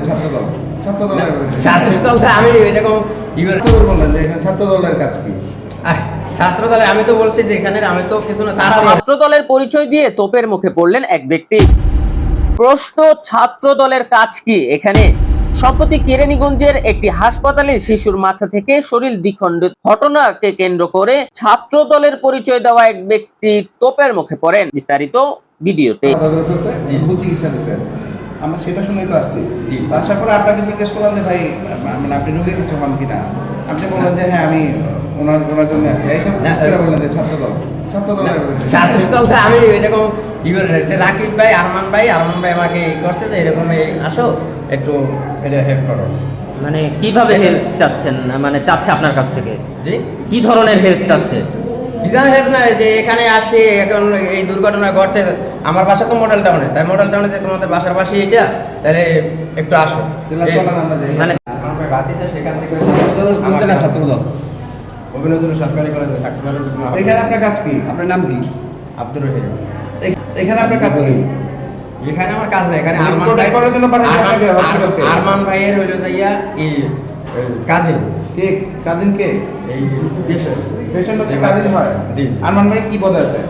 যে ছাত্র দল। ছাত্র দলের ছাত্র দল তো আমি এরকম ই করে- ছাত্র দল বললেন যে এখানে ছাত্র কাজ কি? আহ, আমি তো বলছি যে এখানে আমি তো কিছু না তারা ছাত্র পরিচয় দিয়ে তোপের মুখে পড়লেন এক ব্যক্তি। প্রশ্ন ছাত্র দলের কাজ কি? এখানে সম্প্রতি কেরানীগঞ্জের একটি হাসপাতালে শিশুর মাথা থেকে শরীর দ্বিখণ্ডিত ঘটনাকে কেন্দ্র করে ছাত্র দলের পরিচয় দেওয়া এক ব্যক্তি তোপের মুখে পড়েন। বিস্তারিত ভিডিওতে। আমরা সেটা শুনেই তো আসছি। জি। আসার পরে আপনাকে জিজ্ঞেস করলাম যে ভাই মানে আপনি রোগীর কিছু হন কিনা? আপনি বললেন যে হ্যাঁ আমি ওনার ওনার জন্য আসছি। এইসব বললেন যে ছাত্র দল ছাত্র দলের ছাত্র দল আমি এরকম ই করে রয়েছে রাকিব ভাই আরমান ভাই আরমান ভাই আমাকে ই করছে যে এরকম আসো একটু এটা হেল্প করো। মানে কীভাবে হেল্প চাচ্ছেন? মানে চাচ্ছে আপনার কাছ থেকে? জি? কি ধরনের হেল্প চাচ্ছে? বিধান হেল্প না যে এখানে আসছি এখন এই দুর্ঘটনা ঘটছে আমার বাসা তো মডেল টাউনে তাই মডেল টাউনে যে তোমাদের বাসার পাশে এটা তাহলে একটু আসো। মানে সেখান থেকে? অভিনন্দন সরকারি কলেজে এখানে আপনার কাজ কি? আপনার নাম কি? আব্দুর রহিম। এখানে আপনার কাজ কি? এখানে আমার কাজ এখানে আরমান ভাই ভাইয়ের হইল যাইয়া কাজে। কে কাজিন কে? এই দেশে পেশেন্ট। হচ্ছে কাজিন হয় জি। আরমান ভাই কি পদে আছে?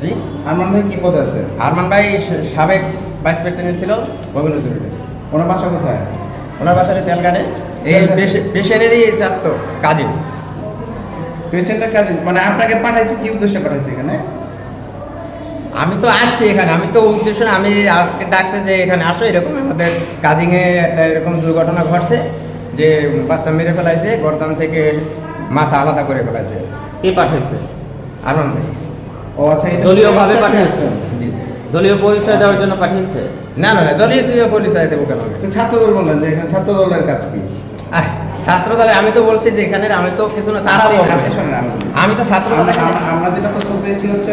জি? আরমান ভাই কি পদে আছে? আরমান ভাই সাবেক ভাইস প্রেসিডেন্ট ছিল গোবিন্দ চুরিতে ওনার বাসা কোথায়? ওনার বাসায় তেলকাটে এই? পেশেন্টেরই চাস্তো কাজে পেশেন্টের কাজিন। মানে আপনাকে পাঠাইছে কি উদ্দেশ্যে পাঠাইছে এখানে? আমি তো আসছি এখানে। আমি তো উদ্দেশ্য আমি ডাকছে যে এখানে আসো এরকম আমাদের কাজিংয়ে একটা এরকম দুর্ঘটনা ঘটছে। যে বাচ্চা মেরে ফেলাইছে গরদান থেকে মাথা আলাদা করে ফেলাইছে। কে পাঠিয়েছে? আরমান ভাই। ও আচ্ছা দলীয়ভাবে পাঠিয়েছে? জি জি। দলীয় পরিচয় দেওয়ার জন্য পাঠিয়েছে? না না না দলীয় তুই পরিচয় দেবো কেন? আমি? তো ছাত্র দল বললেন যে এখানে ছাত্র দলের কাজ কি? আহ, ছাত্র দলে আমি তো বলছি যে এখানে আমি তো কিছু না তারা আমি তো ছাত্র আমরা- যেটা তথ্য পেয়েছি হচ্ছে